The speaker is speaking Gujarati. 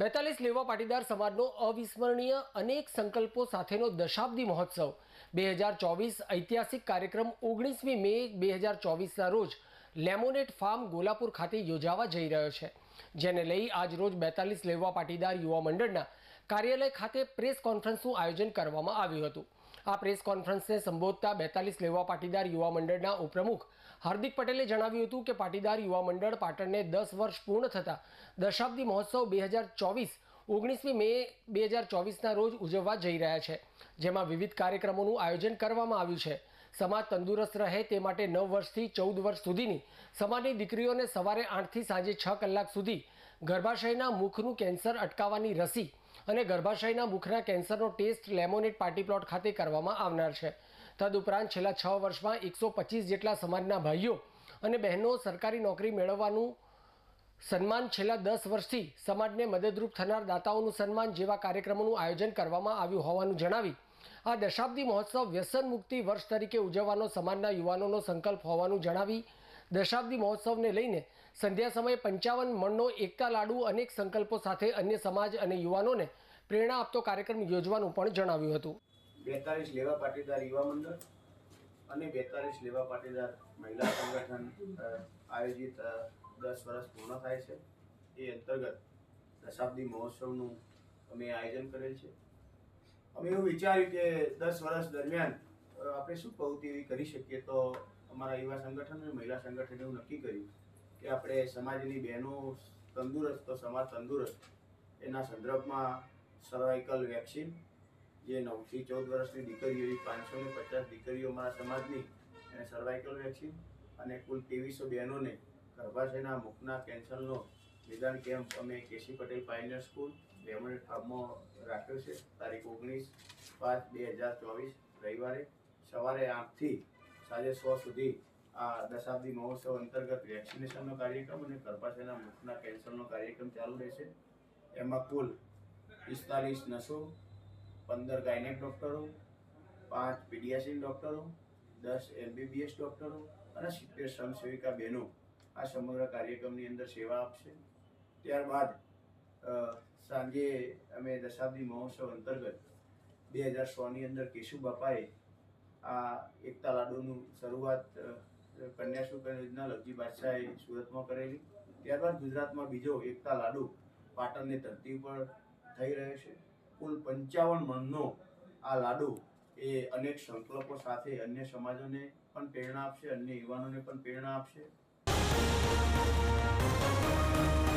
બેતાલીસ લેવા પાટીદાર સમાજનો અવિસ્મરણીય અનેક સંકલ્પો સાથેનો દશાબ્દી મહોત્સવ. બે હજાર ચોવીસ ઐતિહાસિક કાર્યક્રમ ઓગણીસમી મે બે હજાર ચોવીસના રોજ લેમોનેટ ફાર્મ ગોલાપુર ખાતે યોજાવા જઈ રહ્યો છે. જેને લઈ આજ રોજ બેતાલીસ લેવા પાટીદાર યુવા મંડળના કાર્યાલય ખાતે પ્રેસ કોન્ફરન્સનું આયોજન કરવામાં આવ્યું હતું. આ પ્રેસ કોન્ફરન્સને સંબોધતા બેતાલીસ લેવા પાટીદાર યુવા મંડળના ઉપપ્રમુખ હાર્દિક પટેલે જણાવ્યું હતું કે પાટીદાર યુવા મંડળ પાટણને દસ વર્ષ પૂર્ણ થતા દશાબ્દી મહોત્સવ બે હજાર ચોવીસ, ઓગણીસમી મે બે હજાર ચોવીસના રોજ ઉજવવા જઈ રહ્યા છે, જેમાં વિવિધ કાર્યક્રમોનું આયોજન કરવામાં આવ્યું છે. સમાજ તંદુરસ્ત રહે તે માટે નવ વર્ષથી ચૌદ વર્ષ સુધીની સમાજની દીકરીઓને સવારે આઠથી સાંજે છ કલાક સુધી ગર્ભાશયના મુખનું કેન્સર અટકાવવાની રસી અને ગર્ભાશયના મુખના કેન્સરનો ટેસ્ટ લેમોનેટ પાર્ટી પ્લોટ ખાતે કરવામાં આવનાર છે. તદુપરાંત છેલ્લા છ વર્ષમાં એકસો પચીસ જેટલા સમાજના ભાઈઓ અને બહેનો સરકારી નોકરી મેળવવાનું સન્માન છેલ્લા દસ વર્ષથી સમાજને મદદરૂપ થનાર દાતાઓનું સન્માન જેવા કાર્યક્રમોનું આયોજન કરવામાં આવ્યું હોવાનું જણાવી આ દશાબ્દી મહોત્સવ વ્યસન મુક્તિ વર્ષ તરીકે ઉજવવાનો સમાજના યુવાનોનો સંકલ્પ હોવાનું જણાવી દશાબ્દી મહોત્સવને લઈને સંધ્યા સમયે પંચાવન મણનો એકતા લાડુ અનેક સંકલ્પો સાથે અન્ય સમાજ અને યુવાનોને પ્રેરણા આપતો કાર્યક્રમ યોજવાનું પણ જણાવ્યું હતું. બેતાલીસ લેવા પાટીદાર યુવા મંડળ અને બેતાલીસ લેવા પાટીદાર મહિલા સંગઠન આયોજિત દસ વર્ષ પૂર્ણ થાય છે. એ અંતર્ગત દશાબ્દી મહોત્સવનું અમે આયોજન કરેલ છે. અમે એવું વિચાર્યું કે દસ વર્ષ દરમિયાન આપણે શું પ્રવૃત્તિ એવી કરી શકીએ? તો અમારા યુવા સંગઠન અને મહિલા સંગઠને એવું નક્કી કર્યું કે આપણે સમાજની બહેનો તંદુરસ્ત, તો સમાજ તંદુરસ્ત. એના સંદર્ભમાં સર્વાઇકલ વેક્સિન જે નવથી ચૌદ વર્ષની દીકરીઓ, એવી પાંચસો ને પચાસ દીકરીઓ અમારા સમાજની, એને સર્વાઇકલ વેક્સિન અને કુલ ત્રેવીસો બહેનોને ગર્ભાશયના મુખના કેન્સરનો નિદાન કેમ્પ અમે કેસી પટેલ પાયનિયર સ્કૂલ લેમોનેટ ફાર્મમાં રાખ્યો છે. તારીખ ઓગણીસ પાંચ બે હજાર ચોવીસ રવિવારે સવારે આઠથી સાંજે સો સુધી આ દશાબ્દી મહોત્સવ અંતર્ગત વેક્સિનેશનનો કાર્યક્રમ અને ગર્ભાશયના મુખના કેન્સરનો કાર્યક્રમ ચાલુ રહેશે. એમાં કુલ પિસ્તાલીસ નસો, પંદર ગાયનેક ડૉક્ટરો, પાંચ પીડિયાસિન ડૉક્ટરો, દસ એમબીબીએસ ડૉક્ટરો અને સિત્તેર શ્રમસેવિકા બહેનો આ સમગ્ર કાર્યક્રમની અંદર સેવા આપશે. ત્યારબાદ સાંજે અમે દશાબ્દી મહોત્સવ અંતર્ગત બે હજાર સોની અંદર કેશુ બાપાએ આ એકતા લાડુનું શરૂઆત કન્યા સુકન્યા યોજના લગજી બાદશાહે સુરતમાં કરેલી. ત્યારબાદ ગુજરાતમાં બીજો એકતા લાડુ પાટણની ધરતી ઉપર થઈ રહ્યો છે. કુલ પંચાવન મણનો આ લાડુ એ અનેક સંકલ્પો સાથે અન્ય સમાજોને પણ પ્રેરણા આપશે, અન્ય યુવાનોને પણ પ્રેરણા આપશે. うん。